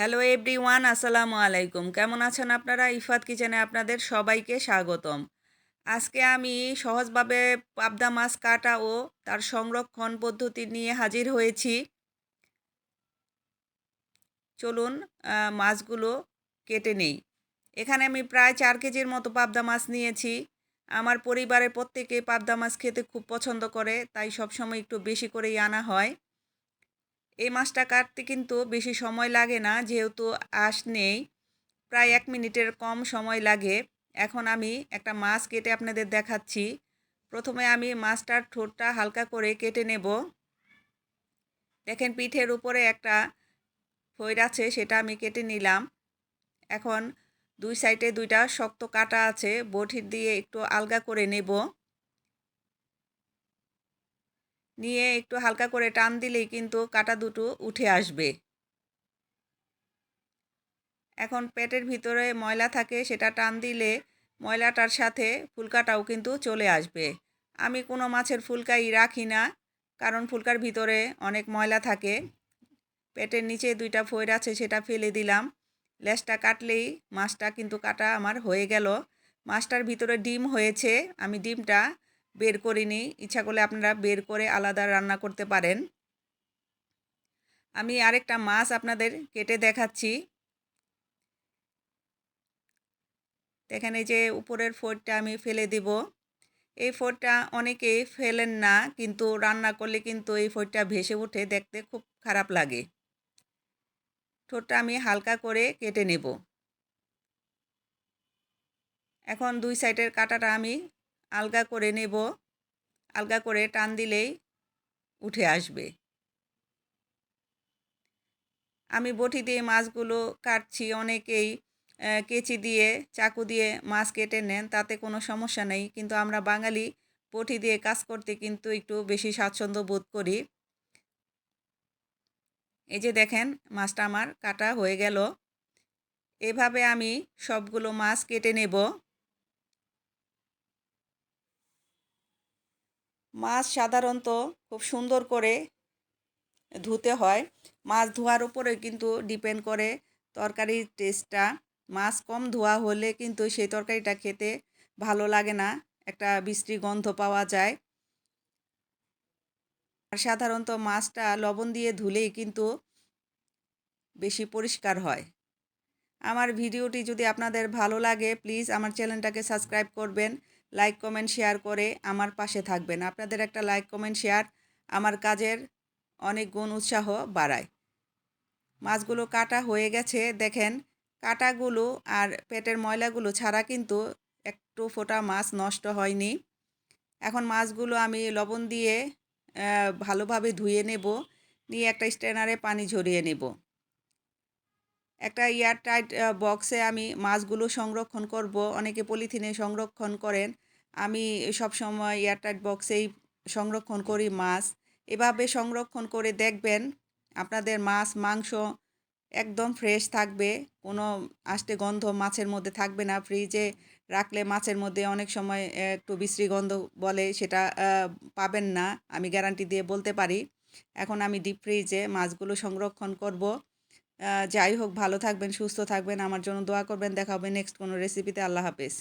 Hello everyone, আসসালামু আলাইকুম। কেমন আছেন আপনারা? ইফাত কিচেনে আপনাদের সবাইকে স্বাগতম। আজকে আমি সহজভাবে পাবদা মাছ কাটা ও তার সংরক্ষণ পদ্ধতি নিয়ে হাজির হয়েছি। চলুন মাছগুলো কেটে নেই। এখানে আমি প্রায় চার কেজির মতো পাবদা মাছ নিয়েছি। আমার পরিবারের প্রত্যেকে পাবদা মাছ খেতে খুব পছন্দ করে, তাই সবসময় একটু বেশি করেই আনা হয়। এই মাছটা কাটতে কিন্তু বেশি সময় লাগে না, যেহেতু আঁশ নেই। প্রায় এক মিনিটের কম সময় লাগে। এখন আমি একটা মাছ কেটে আপনাদের দেখাচ্ছি। প্রথমে আমি মাছটার ঠোঁটটা হালকা করে কেটে নেব। দেখেন, পিঠের উপরে একটা ফইর আছে, সেটা আমি কেটে নিলাম। এখন দুই সাইডে দুইটা শক্ত কাটা আছে, বটির দিয়ে একটু আলগা করে নেব। নিয়ে একটু হালকা করে টান দিলেই কিন্তু কাটা দুটো উঠে আসবে। এখন পেটের ভিতরে ময়লা থাকে, সেটা টান দিলে ময়লাটার সাথে ফুলকাটাও কিন্তু চলে আসবে। আমি কোনো মাছের ফুলকাই রাখি না, কারণ ফুলকার ভিতরে অনেক ময়লা থাকে। পেটের নিচে দুইটা ফইর আছে, সেটা ফেলে দিলাম। লেজটা কাটলেই মাছটা কিন্তু কাটা আমার হয়ে গেল। মাছটার ভিতরে ডিম হয়েছে, আমি ডিমটা বের করিনি ইচ্ছা করলে আপনারা বের করে আলাদা রান্না করতে পারেন। আমি আরেকটা মাছ আপনাদের কেটে দেখাচ্ছি। দেখেন এই যে উপরের ফোরটা আমি ফেলে দিব। এই ফোরটা অনেকেই ফেলেন না, কিন্তু রান্না করলে কিন্তু এই ফোরটা ভেসে উঠে দেখতে খুব খারাপ লাগে। ঠোঁটটা আমি হালকা করে কেটে নেব। এখন দুই সাইডের কাটাটা আমি আলগা করে নেব। আলগা করে টান দিলেই উঠে আসবে। আমি বটি দিয়ে মাছগুলো কাটছি, অনেকেই কেচি দিয়ে, চাকু দিয়ে মাছ কেটে নেন, তাতে কোনো সমস্যা নেই। কিন্তু আমরা বাঙালি, বটি দিয়ে কাজ করতে কিন্তু একটু বেশি স্বাচ্ছন্দ্য বোধ করি। এই যে দেখেন, মাছটা আমার কাটা হয়ে গেল। এভাবে আমি সবগুলো মাছ কেটে নেব। মাছ সাধারণত খুব সুন্দর করে ধুতে হয়। মাছ ধোয়ার উপরে কিন্তু ডিপেন্ড করে তরকারির টেস্টটা মাছ কম ধোয়া হলে কিন্তু সেই তরকারিটা খেতে ভালো লাগে না, একটা বিশ্রী গন্ধ পাওয়া যায়। আর সাধারণত মাছটা লবণ দিয়ে ধুলেই কিন্তু বেশি পরিষ্কার হয়। আমার ভিডিওটি যদি আপনাদের ভালো লাগে প্লিজ আমার চ্যানেলটাকে সাবস্ক্রাইব করবেন। লাইক কমেন্ট শেয়ার করে আমার পাশে থাকবেন। আপনাদের একটা লাইক কমেন্ট শেয়ার আমার কাজের অনেক গুণ উৎসাহ বাড়ায়। মাছগুলো কাটা হয়ে গেছে, দেখেন কাটাগুলো আর পেটের ময়লাগুলো ছাড়া কিন্তু একটু ফোটা মাছ নষ্ট হয়নি। এখন মাছগুলো আমি লবণ দিয়ে ভালোভাবে ধুয়ে নেব, নিয়ে একটা স্ট্যানারে পানি ঝরিয়ে নেব। একটা এয়ারটাইট বক্সে আমি মাছগুলো সংরক্ষণ করব। অনেকে পলিথিনে সংরক্ষণ করেন। আমি সব সময় এয়ারটাইট বক্সেই সংরক্ষণ করি মাছ। এভাবে সংরক্ষণ করে দেখবেন আপনাদের মাছ, মাংস একদম ফ্রেশ থাকবে। কোনো আষ্টে গন্ধ মাছের মধ্যে থাকবে না। ফ্রিজে রাখলে মাছের মধ্যে অনেক সময় একটু বিশ্রী গন্ধ বলে সেটা পাবেন না। আমি গ্যারান্টি দিয়ে বলতে পারি। এখন আমি ডিপ ফ্রিজে মাছগুলো সংরক্ষণ করব। যাই হোক, ভালো থাকবেন, সুস্থ থাকবেন। আমার জন্য দোয়া করবেন। দেখা হবে নেক্সট কোনো রেসিপিতে আল্লাহ হাফেজ।